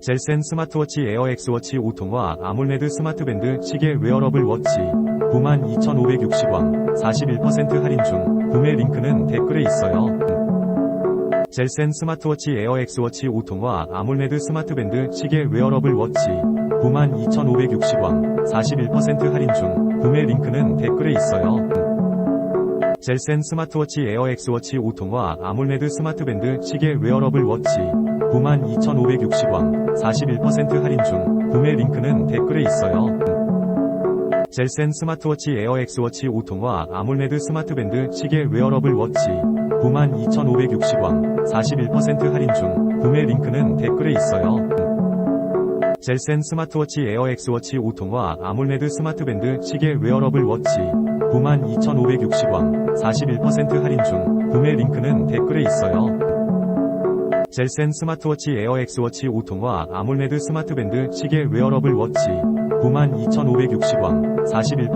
젤센 스마트워치 에어 엑스워치 5통화 아몰레드 스마트밴드 시계 웨어러블 워치 92,560원 41% 할인 중 구매 링크는 댓글에 있어요. 젤센 스마트워치 에어 엑스워치 5통화 아몰레드 스마트밴드 시계 웨어러블 워치 92,560원 41% 할인 중 구매 링크는 댓글에 있어요. 젤센 스마트워치 에어 엑스워치 5통화 아몰레드 스마트밴드 시계 웨어러블 워치 92,560원 41% 할인 중 구매 링크는 댓글에 있어요. 젤센 스마트워치 에어 엑스워치 5통화 아몰레드 스마트밴드 시계 웨어러블 워치 92,560원 41% 할인 중 구매 링크는 댓글에 있어요. 젤센 스마트워치 에어 엑스워치 5통화 아몰레드 스마트밴드 시계 웨어러블 워치 92,560원 41% 할인 중 구매 링크는 댓글에 있어요. 젤센 스마트워치 에어 엑스워치 5통화 아몰레드 스마트밴드 시계 웨어러블 워치 92,560원 41%